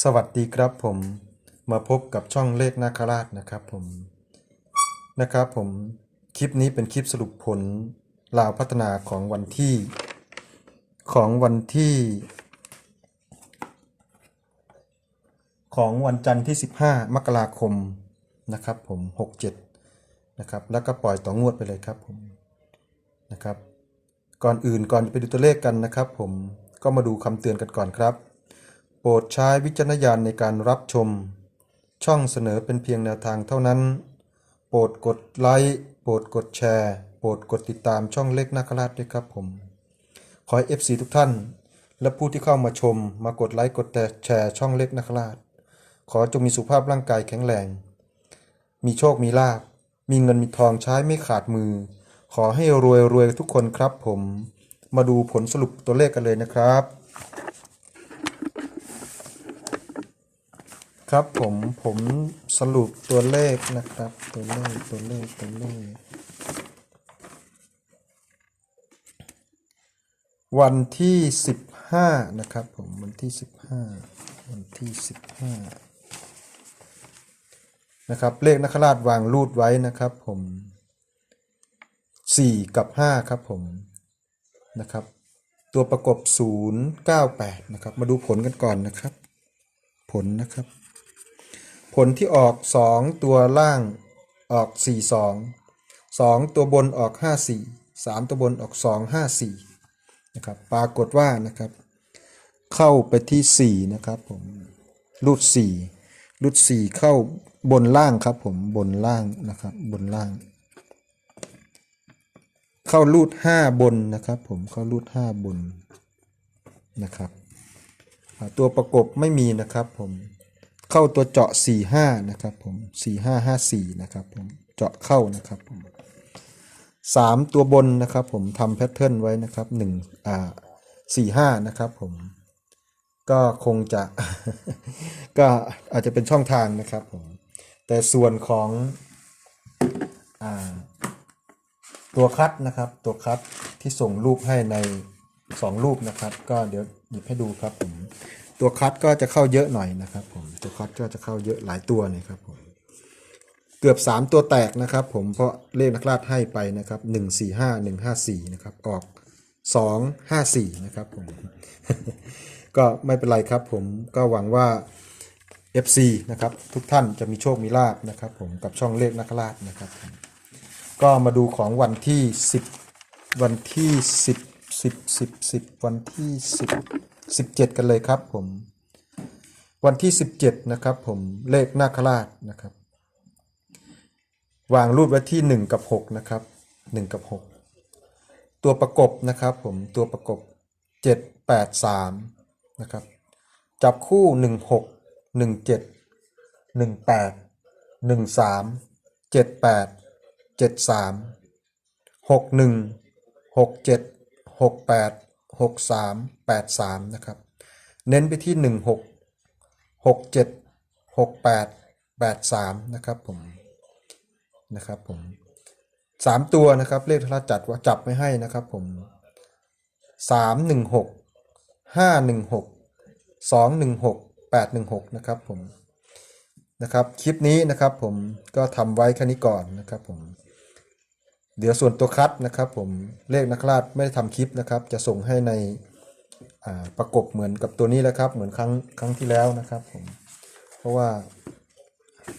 สวัสดีครับผมมาพบกับช่องเลขนาคราชนะครับผมนะครับผมคลิปนี้เป็นคลิปสรุปผลลาวพัฒนาของวันที่ของวันที่ ของวันจันทร์ที่ 15 มกราคมนะครับผม 67 นะครับแล้วก็ปล่อยต่องวดไปเลยครับผมนะครับก่อนอื่นก่อนจะไปดูตัวเลขกันนะครับผมก็มาดูคำเตือนกันก่อนครับ โปรดใช้วิจารณญาณในการรับชม ช่องเสนอเป็นเพียงแนวทางเท่านั้น โปรดกดไลค์โปรดกดแชร์ โปรดกดติดตามช่องเล็กนาคราชด้วยครับผม ขอให้ FC ทุกท่าน และผู้ที่เข้ามาชม มากดไลค์กดแชร์ช่องเล็กนาคราช ขอจงมีสุขภาพร่างกายแข็งแรง มีโชคมีลาบมีเงินมีทองใช้ไม่ขาดมือ ขอให้รวยรวยทุกคนครับผม มาดูผลสรุปตัวเลขกันเลยนะครับ ครับผมผมสรุปตัวเลขนะครับ ตัวเลขตัวเลขตัวเลข วันที่สิบห้านะครับผมวันที่สิบห้าวันที่สิบห้านะครับเลขนักราชวางรูดไว้นะครับผมสี่กับห้าครับผมนะครับตัวประกบศูนย์เก้าแปดนะครับ มาดูผลกันก่อนนะครับ ผลนะครับ ผลที่ออก 2 ตัวล่างออก 4 2 2 ตัวบนออก 5 4 3 ตัวบนออก 2 5 4นะครับปรากฏว่านะครับ เข้าไปที่ 4 นะครับผมรูด4รูด4เข้าบนล่างครับผมบนล่างนะครับบนล่าง เข้ารูด 5 บนนะครับผมเข้ารูด 5 บนนะครับตัวประกบไม่มีนะครับผม เข้าตัวเจาะ 4 5 นะครับผม 4 5 5 4 นะครับผม เจาะเข้านะครับผม3ตัวบนนะครับผมทำแพทเทิร์นไว้นะครับ1อ่า4 5นะครับผมก็คงจะ ก็อาจจะเป็นช่องทางนะครับผมแต่ส่วนของอ่าตัวคัดนะครับ ตัวคัดที่ส่งรูปให้ใน2รูปนะครับ ก็เดี๋ยวหยิบให้ดูครับผม ตัวคัดก็จะเข้าเยอะหน่อยนะครับผมตัวคัดก็จะเข้าเยอะหลายตัวเลยครับผมเกือบ 3 ตัวแตกนะครับผมเพราะเลขนักราชให้ไปนะครับ1 4 5 1 5 4นะครับออก 2 5 4นะครับผมก็ไม่เป็นไรครับผมก็หวังว่า FC นะครับทุกท่านจะมีโชคมีลาบนะครับผมกับช่องเลขนักราชนะครับ ก็มาดูของวันที่ 10 วันที่ 10 10 10 10 วันที่ 10 17 กันเลยครับผม วันที่ 17 นะครับผมเลขนาคราชนะครับ วางรูปไว้ที่ 1 กับ 6 นะครับ 1 กับ 6 ตัวประกบนะครับผมตัวประกบ 7 8 3 นะครับ จับคู่ 1 6 1 7 1 8 1 3 78 73 61 67 68 6383 นะครับ เน้นไปที่ 1 6 6 7 6 8 8 3 นะครับผมนะครับผมสามตัวนะครับเลขที่เราจัดว่าจับไม่ให้นะครับผมสามหนึ่งหกห้าหนึ่งหกสองหนึ่งหกแปดหนึ่งหกนะครับผมนะครับคลิปนี้นะครับผมก็ทำไว้แค่นี้ก่อนนะครับผม เดี๋ยวส่วนตัวคัดนะครับ ผมเลขนักราชไม่ได้ทำคลิปนะครับ จะส่งให้ในประกบเหมือนกับตัวนี้แล้วครับ เหมือนครั้งครั้งที่แล้วนะครับผมเพราะว่า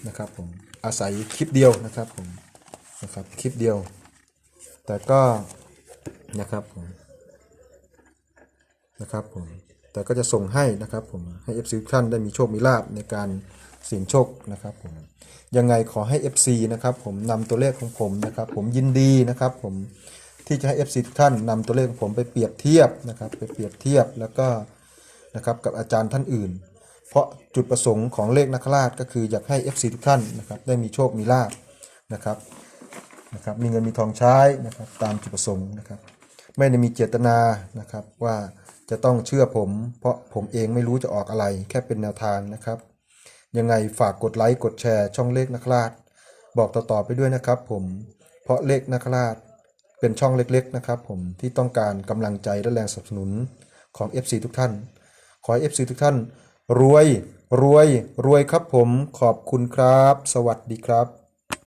นะครับผมอาศัยคลิปเดียวนะครับผมนะครับคลิปเดียว แต่ก็นะครับผมนะครับผมแต่ก็จะส่งให้นะครับผมให้ FC ทุกท่านได้มีโชคมีลาบในการเสี่ยงโชคนะครับผม ยังไงขอให้ FC นะครับผมนำตัวเลขของผมนะครับ ผมยินดีนะครับ ผมที่จะให้ FC ทุกท่านนำตัวเลขของผมไปเปรียบเทียบนะครับ ไปเปรียบเทียบแล้วก็นะครับกับอาจารย์ท่านอื่น เพราะจุดประสงค์ของเลขนักราชก็คืออยากให้ FC ทุกท่านนะครับได้มีโชคมีลาบนะครับนะครับมีเงินมีทองใช้นะครับตามจุดประสงค์นะครับ ไม่ได้มีเจตนานะครับว่าจะต้องเชื่อผม เพราะผมเองไม่รู้จะออกอะไรแค่เป็นแนวทางนะครับ ยังไงฝากกดไลค์กดแชร์ช่องเลขนักราช บอกต่อๆไปด้วยนะครับผมเพราะเลขนักราชเป็นช่องเล็กๆนะครับผมที่ต้องการกำลังใจและแรงสนับสนุนของ FC ทุกท่าน ขอให้ FC ทุกท่าน รวยรวยรวยครับผมขอบคุณครับ สวัสดีครับ